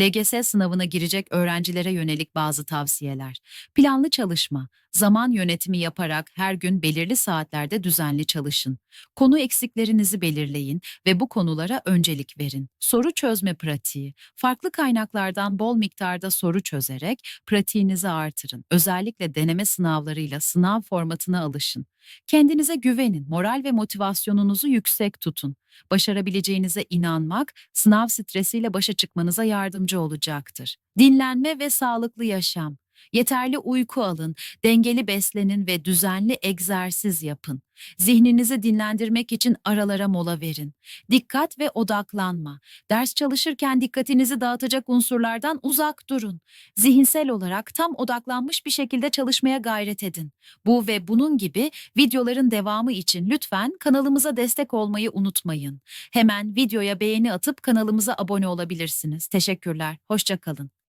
LGS sınavına girecek öğrencilere yönelik bazı tavsiyeler. Planlı çalışma, zaman yönetimi yaparak her gün belirli saatlerde düzenli çalışın. Konu eksiklerinizi belirleyin ve bu konulara öncelik verin. Soru çözme pratiği. Farklı kaynaklardan bol miktarda soru çözerek pratiğinizi artırın. Özellikle deneme sınavlarıyla sınav formatına alışın. Kendinize güvenin, moral ve motivasyonunuzu yüksek tutun. Başarabileceğinize inanmak, sınav stresiyle başa çıkmanıza yardımcı olacaktır. Dinlenme ve sağlıklı yaşam. Yeterli uyku alın, dengeli beslenin ve düzenli egzersiz yapın. Zihninizi dinlendirmek için aralara mola verin. Dikkat ve odaklanma. Ders çalışırken dikkatinizi dağıtacak unsurlardan uzak durun. Zihinsel olarak tam odaklanmış bir şekilde çalışmaya gayret edin. Bu ve bunun gibi videoların devamı için lütfen kanalımıza destek olmayı unutmayın. Hemen videoya beğeni atıp kanalımıza abone olabilirsiniz. Teşekkürler. Hoşça kalın.